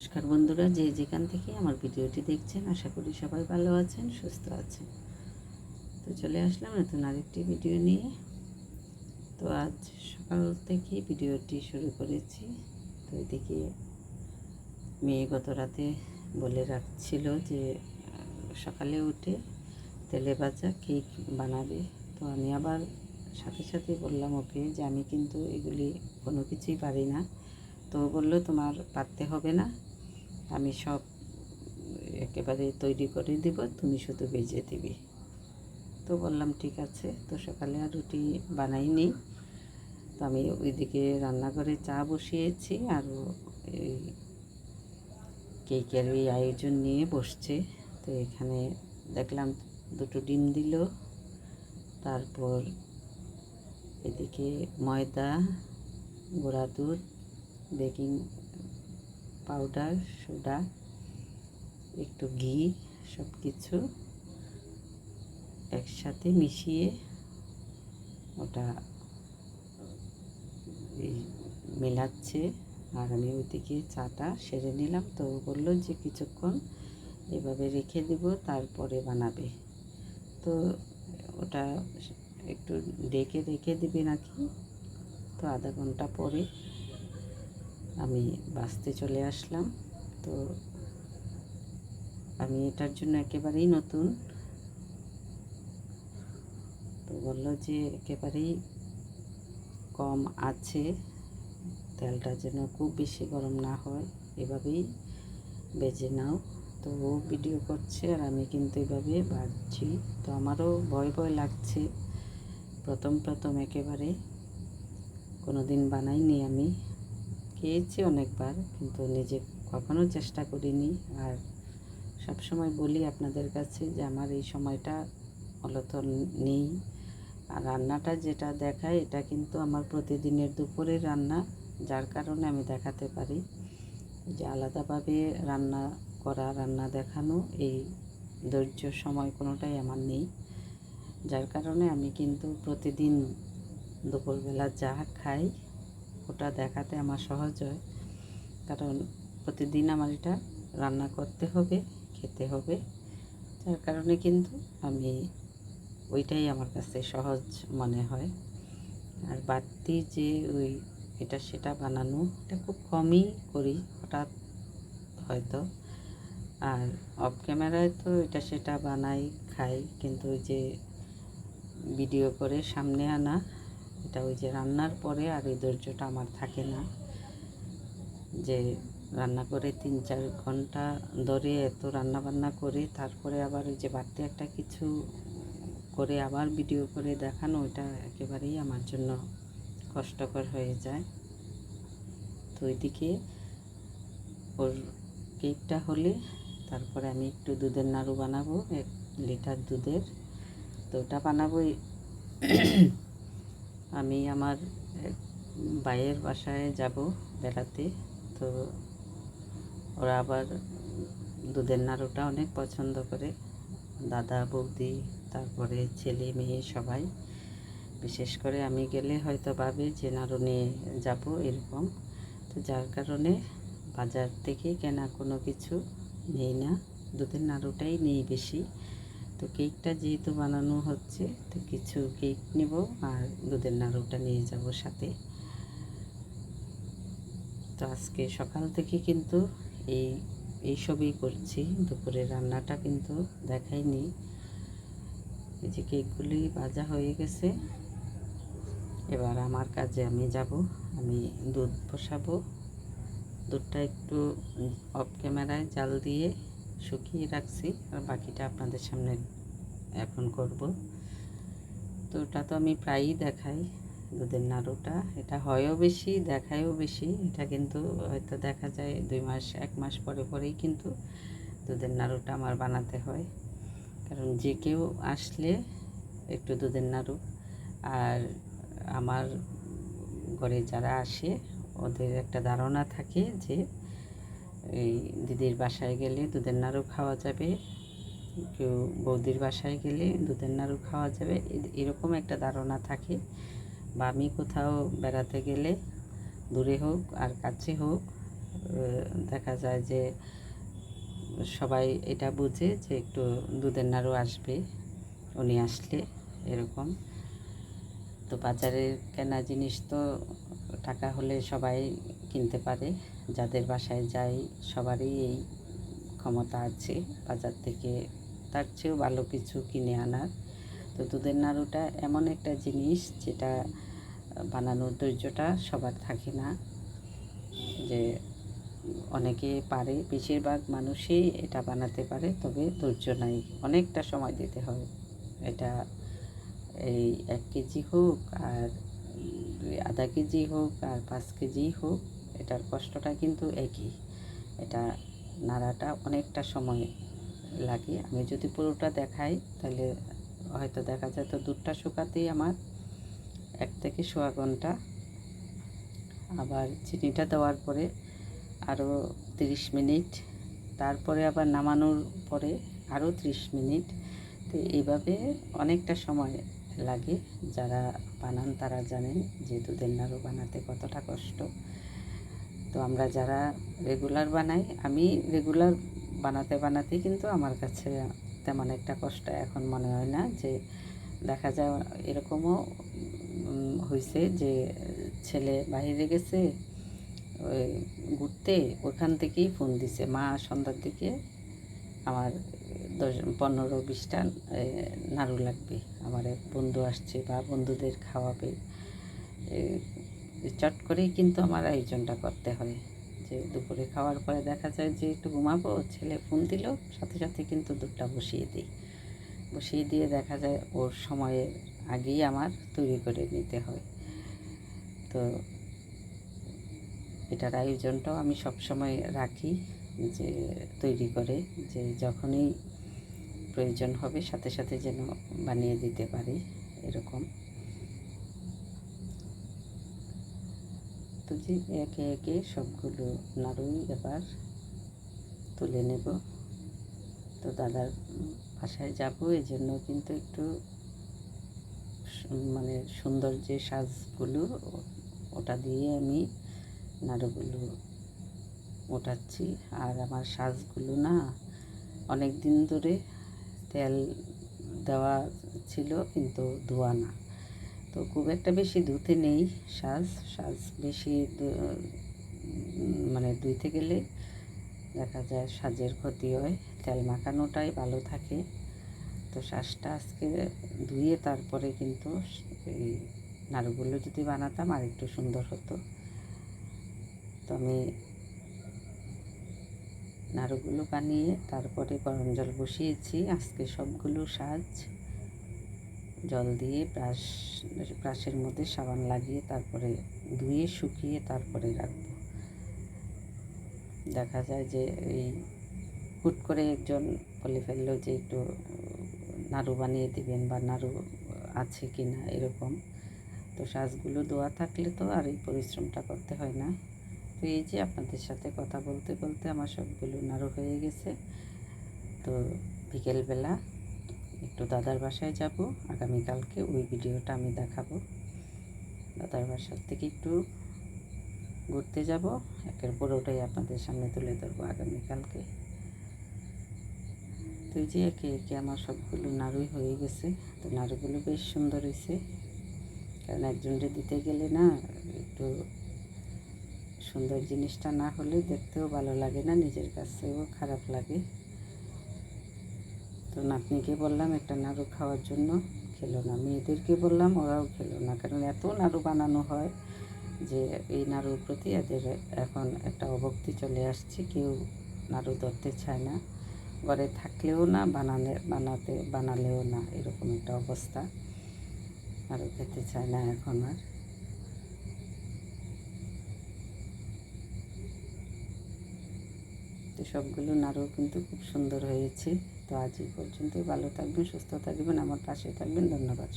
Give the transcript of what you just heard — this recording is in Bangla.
নমস্কার বন্ধুরা, যে যেখান থেকে আমার ভিডিওটি দেখছেন, আশা করি সবাই ভালো আছেন, সুস্থ আছেন। তো চলে আসলাম নতুন আরেকটি ভিডিও নিয়ে। তো আজ সকাল থেকে ভিডিওটি শুরু করেছি। তো এদিকে মেয়ে গত রাতে বলে রাখছিল যে, সকালে উঠে তেলে ভাজা কেক বানাবে। তো আমি আবার সাথে সাথে বললাম ওকে যে, আমি কিন্তু এগুলি কোনো কিছুই পারি না। তো বলল, তোমার পারতে হবে না। আমি সব একেবারে তৈরি করে দিব, তুমি শুধু ভেজে দিবি। তো বললাম, ঠিক আছে, তো সকালে আর রুটি বানাইনি। তো আমি ওইদিকে রান্নাঘরে চা বসিয়েছি আর এই কেকের এই আয়োজন নিয়ে বসছে। তো এখানে দেখলাম দুটো ডিম দিল, তারপর এদিকে ময়দা, গুঁড়া দুধ, বেকিং পাউডার সোডা একটু ঘি সব কিছু একসাথে মিশিয়ে ওটা মেলাচ্ছে। আর আমি ওইদিকে চাটা সেরে নিলাম। তো বলল যে কিছুক্ষণ এভাবে রেখে দেব, তারপরে বানাবে। তো ওটা একটু ডেকে রেখে দিবে নাকি? তো আধা ঘণ্টা পরে আমি বাসতে চলে আসলাম। তো আমি এটার জন্য একেবারেই নতুন। তো বলল যে একেবারেই কম আছে। তেলটা যেন খুব বেশি গরম না হয়, এভাবেই বেজে নাও। তো ও ভিডিও করছে আর আমি কিন্তু এভাবে বাজছি। তো আমারও ভয় ভয় লাগছে। প্রথম প্রথম একেবারে। কোনো দিন বানাইনি আমি। খেয়েছি অনেকবার, কিন্তু নিজে কখনো চেষ্টা করিনি। আর সব সময় বলি আপনাদের কাছে যে আমার এই সময়টা মূলত নেই। আর রান্নাটা যেটা দেখায়, এটা কিন্তু আমার প্রতিদিনের দুপুরের রান্না, যার কারণে আমি দেখাতে পারি। যে আলাদাভাবে রান্না করা, রান্না দেখানো, এই ধৈর্য সময় কোনোটাই আমার নেই। যার কারণে আমি কিন্তু প্রতিদিন দুপুরবেলা যা খাই ওটা দেখাতে আমার সহজ হয়। কারণ প্রতিদিন আমার এটা রান্না করতে হবে, খেতে হবে। যার কারণে কিন্তু আমি ওইটাই আমার কাছে সহজ মনে হয়। আর বাড়তি যে ওই এটা সেটা বানানো, এটা খুব কমই করি হঠাৎ হয়তো। আর অফ ক্যামেরায় তো এটা সেটা বানাই, খাই, কিন্তু ওই যে ভিডিও করে সামনে আনা এটা ওই যে রান্নার পরে আর এই ধৈর্যটা আমার থাকে না। যে রান্না করে তিন চার ঘণ্টা ধরে এত রান্না বান্না করে, তারপরে আবার ওই যে বাড়তি একটা কিছু করে আবার ভিডিও করে দেখানো ওটা একেবারেই আমার জন্য কষ্টকর হয়ে যায়। তো ওইদিকে ওর কেকটা হলে তারপরে আমি একটু দুধের নাড়ু বানাবো, এক লিটার দুধের। তো ওটা বানাবো আমি আমার ভাইয়ের বাসায় যাব বেড়াতে। তো ওরা আবার দুধের নাড়ুটা অনেক পছন্দ করে। দাদা, বৌদি, তারপরে ছেলে, মেয়ে সবাই। বিশেষ করে আমি গেলে হয়তো ভাবে যে নাড়ু নিয়ে যাব এরকম। তো যার কারণে বাজার থেকে কেনা কোনো কিছু নেই না। দুধের নাড়ুটাই নেই বেশি। তো কেকটা যেহেতু বানানো হচ্ছে, তো কিছু কেক নেব আর দুধের নাড়ুটা নিয়ে যাব সাথে। তো আজকে সকাল থেকে কিন্তু এই এইসবই করছি। দুপুরে রান্নাটা কিন্তু দেখাইনি। এই যে কেকগুলি ভাজা হয়ে গেছে, এবার আমার কাজে আমি যাব। আমি দুধ বসাবো। দুধটা একটু অফ ক্যামেরায় জাল দিয়ে শুকিয়ে রাখছি আর বাকিটা আপনাদের সামনে এখন করব। তো ওটা তো আমি প্রায়ই দেখাই, দুধের নাড়ুটা। এটা হয়ও বেশি, দেখায়ও বেশি। এটা কিন্তু হয়তো দেখা যায় দুই মাস, এক মাস পরে পরেই কিন্তু দুধের নাড়ুটা আমার বানাতে হয়। কারণ যে কেউ আসলে একটু দুধের নাড়ু আর আমার ঘরে যারা আসে, ওদের একটা ধারণা থাকে যে এই দিদির বাসায় গেলে দুধের নাড়ু খাওয়া যাবে। কেউ বৌদির বাসায় গেলে দুধের নাড়ু খাওয়া যাবে। এরকম একটা ধারণা থাকে। বা আমি কোথাও বেড়াতে গেলে দূরে হোক আর কাছে হোক দেখা যায় যে সবাই এটা বুঝে যে একটু দুধের নাড়ু আসবে, উনি আসলে এরকম। তো বাজারের কেনা জিনিস তো টাকা হলে সবাই কিনতে পারে। যাদের বাসায় যাই, সবারই এই ক্ষমতা আছে। বাজার থেকে তার চেয়েও ভালো কিছু কিনে আনার। তো দুধের নাড়ুটা এমন একটা জিনিস যেটা বানানোর ধৈর্যটা সবার থাকে না। যে অনেকে পারে, বেশিরভাগ মানুষই এটা বানাতে পারে, তবে ধৈর্য নাই। অনেকটা সময় দিতে হয়। এটা এই এক কেজি হোক আর আধা কেজি হোক আর পাঁচ কেজি হোক। এটার কষ্টটা কিন্তু একই। এটা নাড়াটা অনেকটা সময় লাগে। আমি যদি পুরোটা দেখাই, তাহলে হয়তো দেখা যায় তো দুধটা শুকাতেই আমার এক থেকে সোয়া ঘণ্টা। আবার চিনিটা দেওয়ার পরে আরও তিরিশ মিনিট। তারপরে আবার নামানোর পরে আরও ত্রিশ মিনিট। তো এইভাবে অনেকটা সময় লাগে। যারা বানান তারা জানেন যে দুধের নাড়ু বানাতে কতটা কষ্ট। তো আমরা যারা রেগুলার বানাই, আমি রেগুলার বানাতে বানাতে কিন্তু আমার কাছে তেমন একটা কষ্ট এখন মনে হয় না যে দেখা যায় এরকমও হয়েছে যে ছেলে বাইরে গেছে ঘুরতে ওখান থেকেই ফোন দিছে, মা সন্ধ্যার দিকে আমার দশ, পনেরো বিশটা নাড়ু লাগবে, আমার এক বন্ধু আসছে বা বন্ধুদের খাওয়াবে চট করেই কিন্তু আমার আয়োজনটা করতে হয়। যে দুপুরে খাওয়ার পরে দেখা যায় যে একটু ঘুমাবো, ছেলে ফোন দিল, সাথে সাথে কিন্তু দুধটা বসিয়ে দিই। বসিয়ে দিয়ে দেখা যায় ওর সময়ের আগেই আমার তৈরি করে নিতে হয়। তো এটার আয়োজনটাও আমি সবসময় রাখি যে তৈরি করে, যে যখনই প্রয়োজন হবে সাথে সাথে যেন বানিয়ে দিতে পারি, এরকম। তো যে একে একে সবগুলো নাড়ুই এবার তুলে নেব। তো দাদার বাসায় যাব এই জন্য কিন্তু একটু মানে সুন্দর যে সাজগুলো ওটা দিয়ে আমি নাড়ুগুলো ওঠাচ্ছি আর আমার সাজগুলো না অনেক দিন ধরে তেল দেওয়া ছিল, কিন্তু ধোয়া না। তো খুব একটা বেশি ধুতে নেই, সাজ সাজ বেশি মানে ধুইতে গেলে দেখা যায় সাজের ক্ষতি হয়, তেল মাখানোটাই ভালো থাকে। তো শ্বাসটা আজকে ধুয়ে তারপরে কিন্তু এই নাড়ুগুলো যদি বানাতাম আর একটু সুন্দর হতো। তো আমি নাড়ুগুলো বানিয়ে তারপরে গরম জল বসিয়েছি, আজকে সবগুলো সাজ। জল দিয়ে ব্রাশ, ব্রাশের মধ্যে সাবান লাগিয়ে তারপরে ধুয়ে শুকিয়ে তারপরে রাখব। দেখা যায় যে এই হুট করে একজন বলে ফেলল যে একটু, নাড়ু বানিয়ে দিবেন বা নাড়ু আছে কি না এরকম। তো সাজগুলো দোয়া থাকলে তো আর এই পরিশ্রমটা করতে হয় না। তো এই যে আপনাদের সাথে কথা বলতে বলতে আমার সবগুলো নাড়ু হয়ে গেছে। তো বিকেলবেলা একটু দাদার বাসায় যাব। আগামীকালকে ওই ভিডিওটা আমি দেখাবো। দাদার বাসার থেকে একটু ঘুরতে যাব। একের পর ওটাই আপনাদের সামনে তুলে ধরবো আগামীকালকে। তো যে একে একে আমার সবগুলো নাড়ুই হয়ে গেছে। তো নাড়ুগুলো বেশ সুন্দর হয়েছে। কারণ একজনকে দিতে গেলে না একটু সুন্দর জিনিসটা না হলে দেখতেও ভালো লাগে না, নিজের কাছেও খারাপ লাগে। তো নাতনিকে বললাম একটা নাড়ু খাওয়ার জন্য খেলো না। মেয়েদেরকে বললাম, ওরাও খেলো না। কারণ এত নাড়ু বানানো হয় যে এই নাড়ুর প্রতি এদের এখন একটা অভক্তি চলে আসছে। কেউ নাড়ু ধরতে চায় না। ঘরে থাকলেও না, বানালে, বানাতে, বানালেও না। এরকম একটা অবস্থা। নাড়ু খেতে চায় না এখন আর। সবগুলো নাড়ু কিন্তু খুব সুন্দর হয়েছে। তো আজ এই পর্যন্তই। ভালো থাকবেন সুস্থ থাকবেন আমার পাশে থাকবেন। ধন্যবাদ।